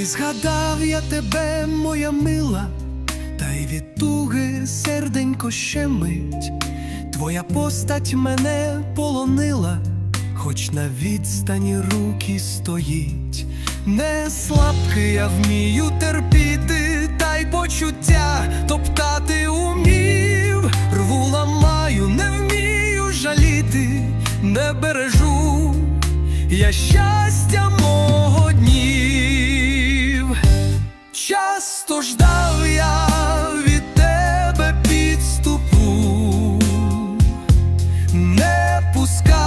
Ой, згадав я тебе, моя мила, та й від туги серденько щемить. Твоя постать мене полонила, хоч на відстані руки стоїть. Не слабкий я вмію терпіти, та й почуття топтати умів. Рву ламаю, не вмію жаліти, не бережу я щастя часто ждав я від тебе підступу, не пускай.